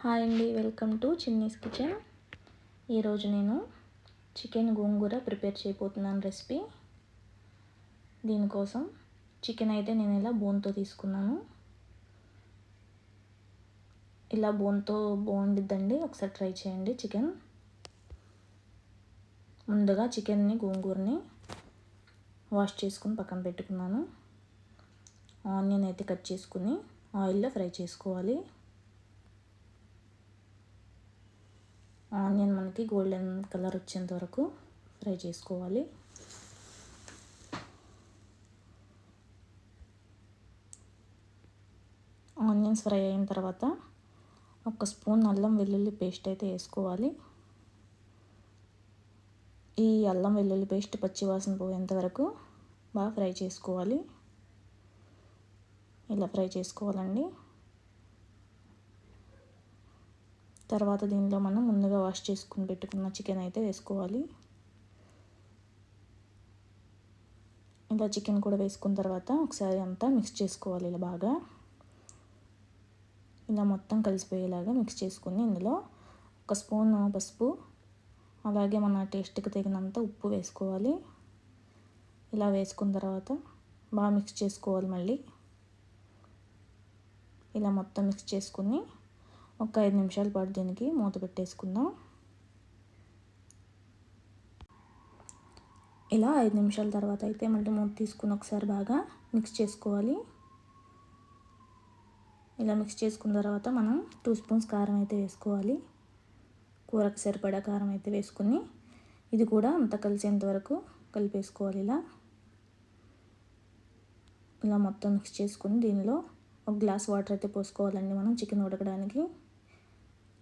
Hi అండి welcome to Chinni's kitchen. ఈరోజు నేను చికెన్ గోంగూర ప్రిపేర్ చేయబోతున్నాను రెసిపీ. దీనికోసం చికెన్ అయితే నేను ఇలా బోన్తో తీసుకున్నాను. ఇలా బోన్తో బాగుండిద్దండి ఒకసారి ట్రై చేయండి చికెన్. ముందుగా చికెన్ని గోంగూరని వాష్ చేసుకుని పక్కన పెట్టుకున్నాను. ఆనియన్ అయితే కట్ చేసుకుని ఆయిల్లో ఫ్రై చేసుకోవాలి. ఆనియన్ మనకి గోల్డెన్ కలర్ వచ్చేంత వరకు ఫ్రై చేసుకోవాలి. ఆనియన్స్ ఫ్రై అయిన తర్వాత ఒక స్పూన్ అల్లం వెల్లుల్లి పేస్ట్ అయితే వేసుకోవాలి. ఈ అల్లం వెల్లుల్లి పేస్ట్ పచ్చివాసన పోయేంత వరకు బాగా ఫ్రై చేసుకోవాలి. ఇలా ఫ్రై చేసుకోవాలండి. తర్వాత దీనిలో మనం ముందుగా వాష్ చేసుకుని పెట్టుకున్న చికెన్ అయితే వేసుకోవాలి. ఇలా చికెన్ కూడా వేసుకున్న తర్వాత ఒకసారి అంతా మిక్స్ చేసుకోవాలి ఇలా బాగా. ఇలా మొత్తం కలిసిపోయేలాగా మిక్స్ చేసుకుని ఇందులో ఒక స్పూన్ పసుపు అలాగే మన టేస్ట్కి తగినంత ఉప్పు వేసుకోవాలి. ఇలా వేసుకున్న తర్వాత బాగా మిక్స్ చేసుకోవాలి మళ్ళీ. ఇలా మొత్తం మిక్స్ చేసుకుని ఒక ఐదు నిమిషాల పాటు దీనికి మూత పెట్టేసుకుందాం. ఇలా ఐదు నిమిషాల తర్వాత అయితే మళ్ళీ మూత తీసుకుని ఒకసారి బాగా మిక్స్ చేసుకోవాలి. ఇలా మిక్స్ చేసుకున్న తర్వాత మనం టూ స్పూన్స్ కారం అయితే వేసుకోవాలి. కూరకు సరిపడా కారం అయితే వేసుకుని ఇది కూడా అంత కలిసేంత వరకు కలిపేసుకోవాలి ఇలా. ఇలా మొత్తం మిక్స్ చేసుకుని దీనిలో ఒక గ్లాస్ వాటర్ అయితే పోసుకోవాలండి మనం చికెన్ ఉడకడానికి.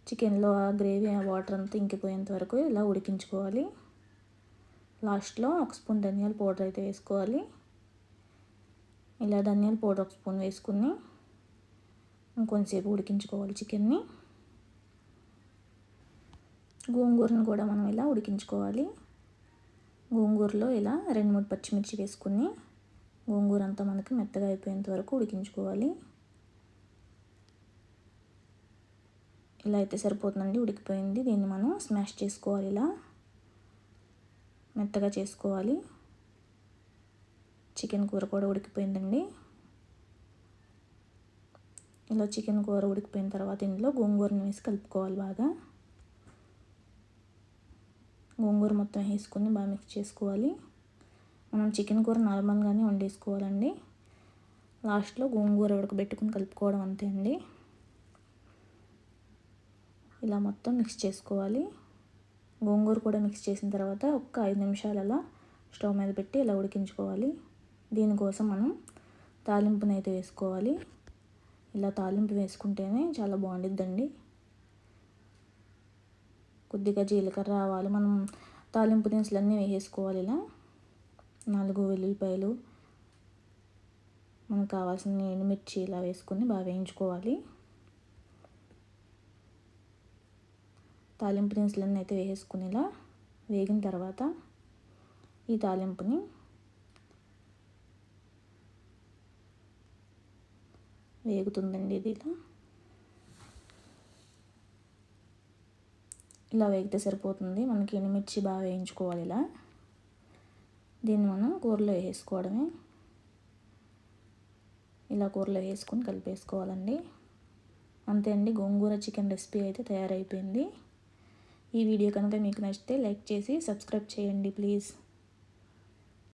చికెన్లో ఆ గ్రేవీ ఆ వాటర్ అంతా ఇంకిపోయేంత వరకు ఇలా ఉడికించుకోవాలి. లాస్ట్లో ఒక స్పూన్ ధనియాల పౌడర్ అయితే వేసుకోవాలి. ఇలా ధనియాల పౌడర్ ఒక స్పూన్ వేసుకుని ఇంకొంచెంసేపు ఉడికించుకోవాలి చికెన్ని. గోంగూరను కూడా మనం ఇలా ఉడికించుకోవాలి. గోంగూరలో ఇలా రెండు మూడు పచ్చిమిర్చి వేసుకుని గోంగూర అంతా మనకి మెత్తగా అయిపోయేంత వరకు ఉడికించుకోవాలి. ఇలా అయితే సరిపోతుందండి ఉడికిపోయింది. దీన్ని మనం స్మాష్ చేసుకోవాలి ఇలా. మెత్తగా చేసుకోవాలి. చికెన్ కూర కూడా ఉడికిపోయిందండి. ఇలా చికెన్ కూర ఉడికిపోయిన తర్వాత ఇందులో గోంగూరని వేసి కలుపుకోవాలి బాగా. గోంగూర మొత్తం వేసుకొని బాగా మిక్స్ చేసుకోవాలి. మనం చికెన్ కూర నార్మల్గానే వండేసుకోవాలండి. లాస్ట్లో గోంగూర ఉడకబెట్టుకుని కలుపుకోవడం అంతే అండి. ఇలా మొత్తం మిక్స్ చేసుకోవాలి. గోంగూర కూడా మిక్స్ చేసిన తర్వాత ఒక్క ఐదు నిమిషాలు అలా స్టవ్ మీద పెట్టి ఇలా ఉడికించుకోవాలి. దీనికోసం మనం తాలింపుని అయితే వేసుకోవాలి. ఇలా తాలింపు వేసుకుంటేనే చాలా బాగుండిద్దండి. కొద్దిగా జీలకర్ర ఆవాలు మనం తాలింపు దినుసులు అన్నీ వేసుకోవాలి ఇలా. నాలుగు వెల్లుల్లిపాయలు మనకు కావాల్సిన ఎండుమిర్చి ఇలా వేసుకొని బాగా వేయించుకోవాలి. తాలింపు దినుసులన్నీ అయితే వేసుకునేలా వేగిన తర్వాత ఈ తాలింపుని వేగుతుందండి ఇది ఇలా. ఇలా వేగితే సరిపోతుంది. మనకి ఎనిమిర్చి బాగా వేయించుకోవాలి ఇలా. దీన్ని మనం కూరలో వేసుకోవడమే ఇలా కూరలో వేసుకొని కలిపేసుకోవాలండి. అంతే అండి. గోంగూర చికెన్ రెసిపీ అయితే తయారైపోయింది. ఈ వీడియో కనుక మీకు నచ్చితే లైక్ చేసి సబ్స్క్రైబ్ చేయండి ప్లీజ్.